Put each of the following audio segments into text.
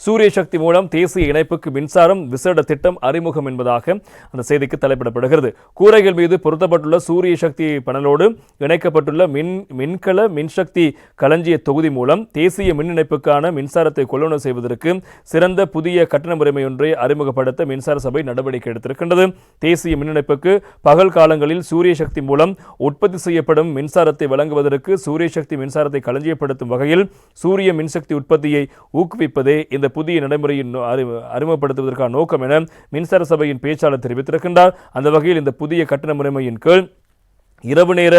சூரிய சக்தி மூலம் தேசிய இணைப்புக்கு மின்சாரம் விசேட திட்டம் அறிமுகம் என்பதாக அந்த செய்திக்கு தலைப்பிடப்படுகிறது. கூரைகள் மீது பொருத்தப்பட்டுள்ள சூரிய சக்தி பனலோடு இணைக்கப்பட்டுள்ள மின் மின்கல மின்சக்தி களஞ்சிய தொகுதி மூலம் தேசிய மின் இணைப்புக்கான மின்சாரத்தை கொள்வனவு செய்வதற்கு சிறந்த புதிய கட்டண முறைமை ஒன்றை அறிமுகப்படுத்த மின்சார சபை நடவடிக்கை எடுத்திருக்கின்றது. தேசிய மின் இணைப்புக்கு பகல் காலங்களில் சூரிய சக்தி மூலம் உற்பத்தி செய்யப்படும் மின்சாரத்தை வழங்குவதற்கு சூரிய சக்தி மின்சாரத்தை களஞ்சியப்படுத்தும் வகையில் சூரிய மின்சக்தி உற்பத்தியை ஊக்குவிப்பதே இந்த புதிய நடைமுறையின் அறிமுகப்படுத்துவதற்கான நோக்கம் என மின்சார சபையின் பேச்சாளர் தெரிவித்திருக்கின்றார். அந்த வகையில் இந்த புதிய கட்டண முறைமையின் கீழ் இரவு நேர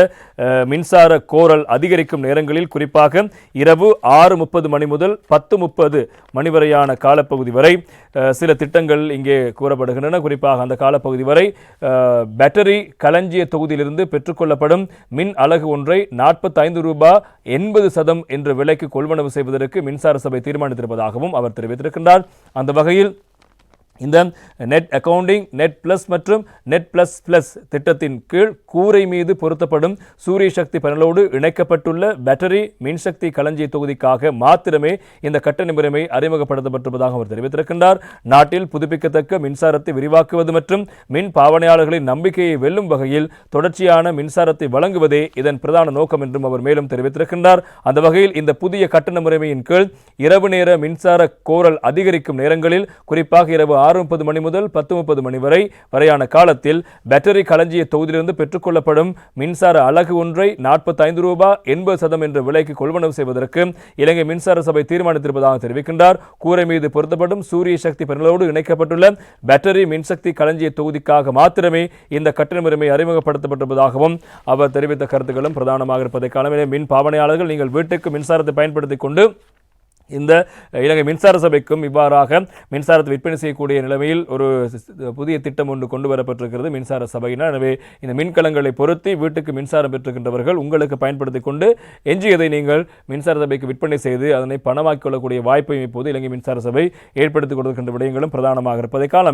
மின்சார கோரல் அதிகரிக்கும் நேரங்களில் குறிப்பாக இரவு ஆறு முப்பது மணி முதல் பத்து முப்பது மணி வரையான காலப்பகுதி வரை சில திட்டங்கள் இங்கே கூறப்படுகின்றன. குறிப்பாக அந்த காலப்பகுதி வரை பேட்டரி களஞ்சிய தொகுதியிலிருந்து பெற்றுக்கொள்ளப்படும் மின் அலகு ஒன்றை நாற்பத்தைந்து ரூபாய் எண்பது சதம் என்ற விலைக்கு கொள்வனவு செய்வதற்கு மின்சார சபை தீர்மானித்திருப்பதாகவும் அவர் தெரிவித்திருக்கின்றார். அந்த வகையில் இந்த நெட் அக்கவுண்டிங் நெட் பிளஸ் மற்றும் நெட் பிளஸ் பிளஸ் திட்டத்தின் கீழ் கூரை மீது பொருத்தப்படும் சூரிய சக்தி பேனலோடு இணைக்கப்பட்டுள்ள பேட்டரி மின்சக்தி களஞ்சிய தொகுதிக்காக மாத்திரமே இந்த கட்டண முறைமை அறிமுகப்படுத்தப்பட்டிருப்பதாக அவர் தெரிவித்திருக்கின்றார். நாட்டில் புதுப்பிக்கத்தக்க மின்சாரத்தை விரிவாக்குவது மற்றும் மின் பாவனையாளர்களின் நம்பிக்கையை வெல்லும் வகையில் தொடர்ச்சியான மின்சாரத்தை வழங்குவதே இதன் பிரதான நோக்கம் என்றும் அவர் மேலும் தெரிவித்திருக்கின்றார். அந்த வகையில் இந்த புதிய கட்டண முறைமையின் கீழ் இரவு நேர மின்சார கோரல் அதிகரிக்கும் நேரங்களில் குறிப்பாக இரவு ஆறு முப்பது மணி முதல் பத்து முப்பது மணி வரை வரையான காலத்தில் பேட்டரி களஞ்சிய தொகுதியிலிருந்து பெற்றுக்கொள்ளப்படும் மின்சார அலகு ஒன்றை நாற்பத்தைந்து ரூபாய் எண்பது சதம் என்ற விலைக்கு கொள்வனவு செய்வதற்கு இலங்கை மின்சார சபை தீர்மானித்திருப்பதாக தெரிவிக்கின்றார். கூரை மீது பொருத்தப்படும் சூரிய சக்தி பேனலோடு இணைக்கப்பட்டுள்ள பேட்டரி மின்சக்தி களஞ்சிய தொகுதிக்காக மாத்திரமே இந்த கட்டண முறைமை அறிமுகப்படுத்தப்பட்டிருப்பதாகவும் அவர் தெரிவித்த கருத்துக்களும் பிரதானமாக இருப்பதை காணவில்லை. மின் பாவனையாளர்கள் நீங்கள் வீட்டுக்கு மின்சாரத்தை பயன்படுத்திக் கொண்டு இந்த இலங்கை மின்சார சபைக்கும் இவ்வாறாக மின்சாரத்தை விற்பனை செய்யக்கூடிய நிலைமையில் ஒரு புதிய திட்டம் ஒன்று கொண்டு வரப்பட்டிருக்கிறது மின்சார சபையினர். எனவே இந்த மின்கலங்களை பொருத்தி வீட்டுக்கு மின்சாரம் பெற்றுக்கின்றவர்கள் உங்களுக்கு பயன்படுத்தி கொண்டு எஞ்சியதை நீங்கள் மின்சார சபைக்கு விற்பனை செய்து அதனை பணமாக்கி கொள்ளக்கூடிய வாய்ப்பையும் இப்போது இலங்கை மின்சார சபை ஏற்படுத்திக் கொடுக்கின்ற விடயங்களும் பிரதானமாக இருப்பதை காலம்